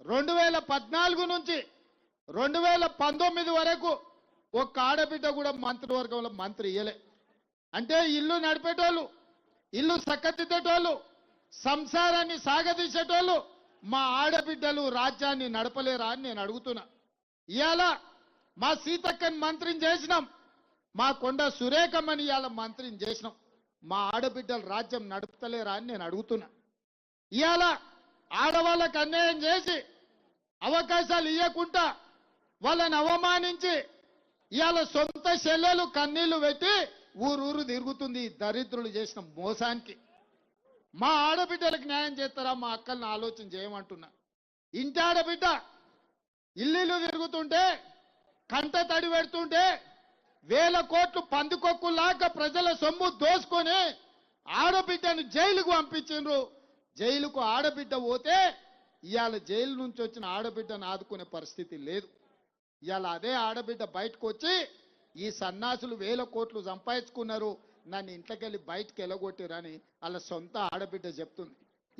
రెండు వేల పద్నాలుగు నుంచి రెండు వేల పంతొమ్మిది వరకు ఒక్క ఆడబిడ్డ కూడా మంత్రివర్గంలో మంత్రి ఇయ్యలే. అంటే ఇల్లు నడిపేటోళ్ళు ఇల్లు చక్కదిద్దేటోళ్ళు సంసారాన్ని సాగదీసేటోళ్ళు మా ఆడబిడ్డలు రాజ్యాన్ని నడపలేరా అని నేను అడుగుతున్నా. ఇవాళ మా సీతక్కని మంత్రిని చేసినాం మా కొండ సురేఖమ్మని ఇవాళ మంత్రిని చేసినాం. మా ఆడబిడ్డలు రాజ్యం నడుపుతలేరా అని నేను అడుగుతున్నా. ఇవాళ ఆడవాళ్ళకు అన్యాయం చేసి అవకాశాలు ఇవ్వకుండా వాళ్ళని అవమానించి ఇవాళ సొంత చెల్లెలు కన్నీళ్ళు పెట్టి ఊరూరు తిరుగుతుంది దరిద్రులు చేసిన మోసానికి. మా ఆడబిడ్డలకు న్యాయం చేస్తారా? మా అక్కల్ని ఆలోచన చేయమంటున్నా. ఇంటి ఆడబిడ్డ ఇల్లు తిరుగుతుంటే కంట తడి పెడుతుంటే వేల కోట్లు పందికొక్కులాగా ప్రజల సొమ్ము దోసుకొని ఆడబిడ్డను జైలుకు పంపించిండ్రు. జైలుకు ఆడబిడ్డ పోతే ఇవాళ జైలు నుంచి వచ్చిన ఆడబిడ్డను ఆదుకునే పరిస్థితి లేదు. ఇవాళ అదే ఆడబిడ్డ బయటకు వచ్చి ఈ సన్నాసులు వేల కోట్లు సంపాదించుకున్నారు. నన్ను ఇంట్లోకెళ్ళి బయటకు వెళ్ళగొట్టిరని వాళ్ళ సొంత ఆడబిడ్డ చెప్తుంది.